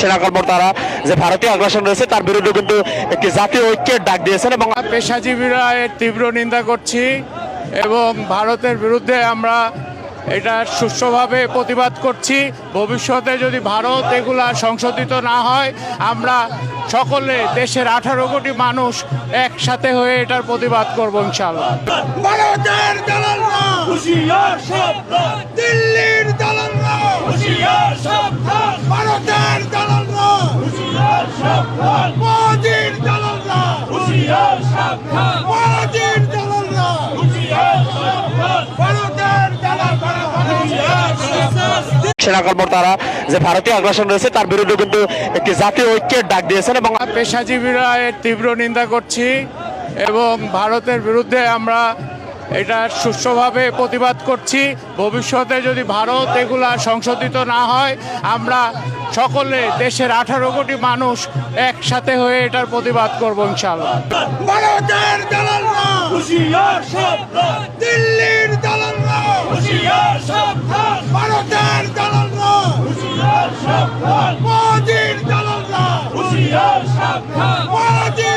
সেনা কর্মকর্তারা যে ভারতীয় আগ্রাসন রয়েছে তার বিরুদ্ধে কিন্তু একটি জাতীয় ঐক্যের ডাক দিয়েছেন এবং পেশাজীবীরা এর তীব্র নিন্দা করছি এবং ভারতের বিরুদ্ধে আমরা এটা সুষ্ঠুভাবে প্রতিবাদ করছি। ভবিষ্যতে যদি ভারত এগুলা সংশোধিত না হয় আমরা সকলে দেশের আঠারো কোটি মানুষ একসাথে হয়ে এটার প্রতিবাদ করব ইনশাল্লাহ দালালরা দিল্লির মোদির দালালরা হুশিয়ার সাবধান। মোদির দালালরা হুশিয়ার সাবধান। ভারতের দালালরা সেনা কর্মকর্তারা যে ভারতীয় আগ্রাসন রয়েছে তার বিরুদ্ধে কিন্তু একটি জাতীয় ঐক্যের ডাক দিয়েছেন এবং পেশাজীবীরা এর তীব্র নিন্দা করছি এবং ভারতের বিরুদ্ধে আমরা এটা সুষ্ঠুভাবে প্রতিবাদ করছি। ভবিষ্যতে যদি ভারত এগুলা সংশোধিত না হয় আমরা সকলে দেশের আঠারো কোটি মানুষ একসাথে হয়ে এটার প্রতিবাদ করব ইনশাল্লাহ ভারতের